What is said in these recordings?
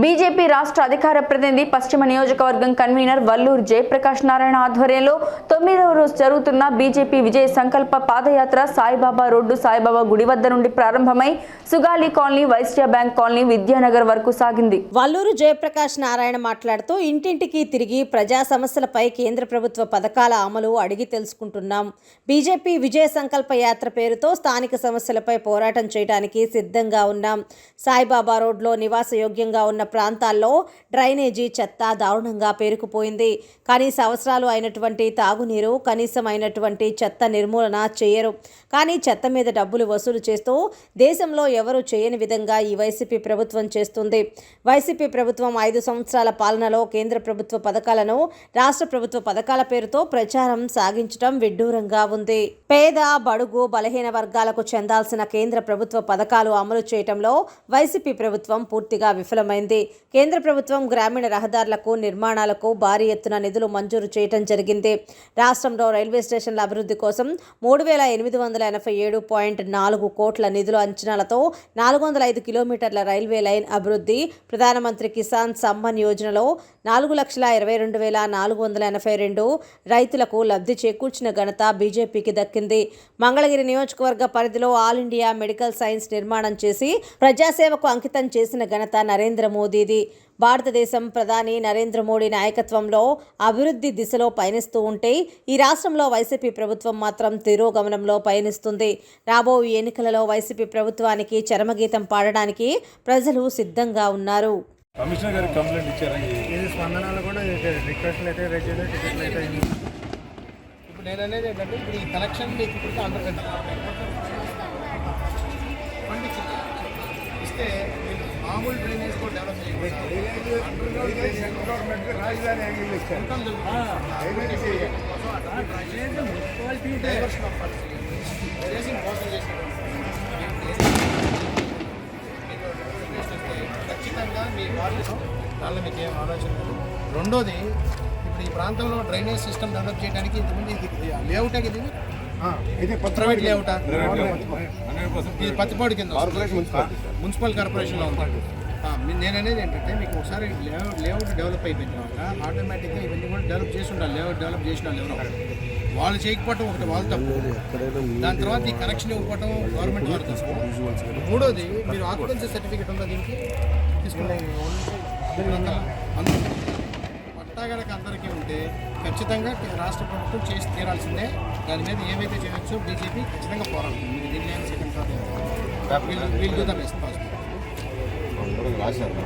BJP రాష్ట్ర అధికార ప్రతినిధి పశ్చిమ నియోజకవర్గం కన్వీనర్ వల్లూరు జయప్రకాష్ నారాయణ ఆధ్వర్యంలో తొమ్మిదవ రోజు జరుగుతున్న బీజేపీ విజయ సంకల్ప పాదయాత్ర సాయిబాబా రోడ్డు సాయిబాబా గుడి వద్ద నుండి ప్రారంభమై Sugali colony Vysya bank colony Vidyanagar వరకు సాగింది. వల్లూరు జయప్రకాష్ నారాయణ మాట్లాడుతూ ఇంటింటికి తిరిగి ప్రజా సమస్యలపై కేంద్ర ప్రభుత్వ పథకాల అమలు అడిగి తెలుసుకుంటున్నాం. బీజేపీ విజయ సంకల్ప యాత్ర పేరుతో స్థానిక సమస్యలపై పోరాటం చేయడానికి సిద్ధంగా ఉన్నాం. సాయిబాబా రోడ్లో నివాసయోగ్యంగా ఉన్న ప్రాంతాల్లో డ్రైనేజీ చెత్త దారుణంగా పేరుకుపోయింది. కనీస అవసరాలు అయినటువంటి తాగునీరు కనీసం అయినటువంటి చెత్త నిర్మూలన చేయరు. కానీ చెత్త మీద డబ్బులు వసూలు చేస్తూ దేశంలో ఎవరు చేయని విధంగా ఈ వైసీపీ ప్రభుత్వం చేస్తుంది. వైసీపీ ప్రభుత్వం ఐదు సంవత్సరాల పాలనలో కేంద్ర ప్రభుత్వ పథకాలను రాష్ట్ర ప్రభుత్వ పథకాల పేరుతో ప్రచారం సాగించడం విడ్డూరంగా ఉంది. పేద బడుగు బలహీన వర్గాలకు చెందాల్సిన కేంద్ర ప్రభుత్వ పథకాలు అమలు చేయటంలో వైసీపీ ప్రభుత్వం పూర్తిగా విఫలమైంది. కేంద్ర ప్రభుత్వం గ్రామీణ రహదారులకు నిర్మాణాలకు భారీ ఎత్తున నిధులు మంజూరు చేయటం జరిగింది. రాష్ట్రంలో రైల్వే స్టేషన్ల అభివృద్ధి కోసం మూడు వేల ఎనిమిది వందల ఎనభై ఏడు పాయింట్ నాలుగు కోట్ల నిధుల అంచనాలతో నాలుగు వందల ఐదు కిలోమీటర్ల రైల్వే లైన్ అభివృద్ధి ప్రధానమంత్రి కిసాన్ సమ్మాన్ యోజనలో నాలుగు లక్షల ఇరవై రెండు వేల నాలుగు వందల ఎనభై రెండు రైతులకు లబ్ధి చేకూర్చిన ఘనత బీజేపీకి దక్కింది. మంగళగిరి నియోజకవర్గ పరిధిలో ఆల్ ఇండియా మెడికల్ సైన్స్ నిర్మాణం చేసి ప్రజాసేవకు అంకితం చేసిన ఘనత నరేంద్ర మోదీది. భారతదేశం ప్రధాని నరేంద్ర మోడీ నాయకత్వంలో అభివృద్ధి దిశలో పయనిస్తూ ఉంటే ఈ రాష్ట్రంలో వైసీపీ ప్రభుత్వం మాత్రం తిరోగమనంలో పయనిస్తుంది. రాబోయే ఎన్నికలలో వైసీపీ ప్రభుత్వానికి చరమగీతం పాడడానికి ప్రజలు సిద్ధంగా ఉన్నారు. కమిషనర్ గారికి కంప్లైంట్ ఇచ్చారా? ఇది స్పందనలు కూడా రిక్వెస్ట్లు అయితే రేజ్ చేయలేదు టికెట్లు అయితే ఇవ్వలేదు. ఇప్పుడు నేను అనేది ఏంటంటే ఇప్పుడు ఈ కనెక్షన్ మీకు ఇప్పుడు అండర్ రాజధాని యాంగిల్ ఇచ్చారు ఖచ్చితంగా మీ వాళ్ళు దానిలో మీకు ఏం ఆలోచన. రెండోది ఇప్పుడు ఈ ప్రాంతంలో డ్రైనేజ్ సిస్టమ్ డెవలప్ చేయడానికి ఇంతకుముందు ఇది లేఅవుట్ ఇది ఇది ప్రైవేట్ లేఅవుటా ఇది పత్తిపాడు కింద. మున్సిపల్ కార్పొరేషన్లో ఉంది నేను అనేది ఏంటంటే మీకు ఒకసారి లేఅవుట్ లేఅవుట్ డెవలప్ అయిపోయిన తర్వాత ఆటోమేటిక్గా ఇవన్నీ కూడా డెవలప్ చేసి ఉండాలి. లేఅవుట్ డెవలప్ చేసిన వాళ్ళు ఎవరో వాళ్ళు చేయకపోవటం ఒకటి వాళ్ళు తప్పు. దాని తర్వాత ఈ కనెక్షన్ ఇవ్వకపోవటం గవర్నమెంట్ వారు తప్పు. మూడోది మీరు ఆక్యుపెన్సీ సర్టిఫికేట్ ఉందా దీనికి? తీసుకుంటే అందరూ పట్టా కనుక అందరికీ. ఉంటే ఖచ్చితంగా రాష్ట్ర ప్రభుత్వం చేసి తీరాల్సిందే. దాని మీద ఏమైతే చేయొచ్చో బీజేపీ ఖచ్చితంగా పోరాడుతుంది. మీరు దీన్ని సెకండ్ థాట్ వీల్ డూ కూడా రాశారు?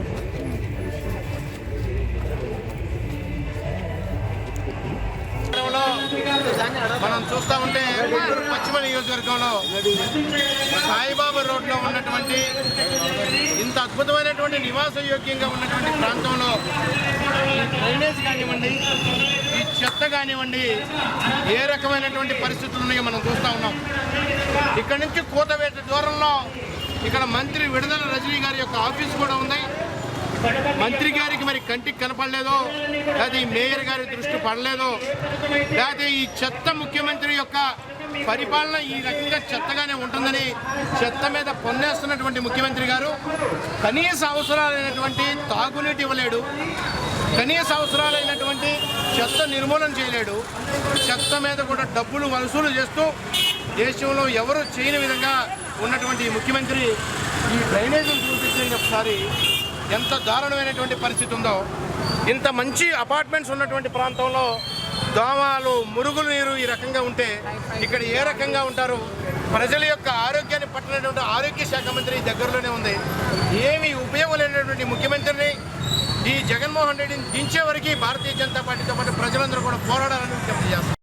మనం చూస్తూ ఉంటే పశ్చిమ నియోజకవర్గంలో సాయిబాబా రోడ్లో ఉన్నటువంటి ఇంత అద్భుతమైనటువంటి నివాస యోగ్యంగా ఉన్నటువంటి ప్రాంతంలో డ్రైనేజ్ కానివ్వండి ఈ చెత్త కానివ్వండి ఏ రకమైనటువంటి పరిస్థితులు ఉన్నాయో మనం చూస్తూ ఉన్నాం. ఇక్కడ నుంచి కూతవేట దూరంలో ఇక్కడ మంత్రి విడుదల రజనీ గారి యొక్క ఆఫీస్ కూడా ఉంది. మంత్రి గారికి మరి కంటికి కనపడలేదో. లేదా ఈ మేయర్ గారి దృష్టి పడలేదో. లేకపోతే ఈ చెత్త ముఖ్యమంత్రి యొక్క పరిపాలన ఈ రకంగా చెత్తగానే ఉంటుందని చెత్త మీద పొన్నేస్తున్నటువంటి ముఖ్యమంత్రి గారు కనీస అవసరాలైనటువంటి తాగునీటి ఇవ్వలేడు. కనీస అవసరాలైనటువంటి చెత్త నిర్మూలన చేయలేడు. చెత్త మీద కూడా డబ్బులు వసూలు చేస్తూ దేశంలో ఎవరు చేయని విధంగా ఉన్నటువంటి ముఖ్యమంత్రి ఈ డ్రైనేజీని చూపించండి ఒకసారి ఎంత దారుణమైనటువంటి పరిస్థితి ఉందో ఇంత మంచి అపార్ట్మెంట్స్ ఉన్నటువంటి ప్రాంతంలో దోమలు మురుగులు నీరు ఈ రకంగా ఉంటే ఇక్కడ ఏ రకంగా ఉంటారు? ప్రజల యొక్క ఆరోగ్యాన్ని పట్టినటువంటి ఆరోగ్య శాఖ మంత్రి దగ్గరలోనే ఉంది. ఏమి ఉపయోగం లేనటువంటి ముఖ్యమంత్రిని ఈ జగన్మోహన్ రెడ్డిని దించే వరకు భారతీయ జనతా పార్టీతో పాటు ప్రజలందరూ కూడా పోరాడాలని విజ్ఞప్తి చేస్తారు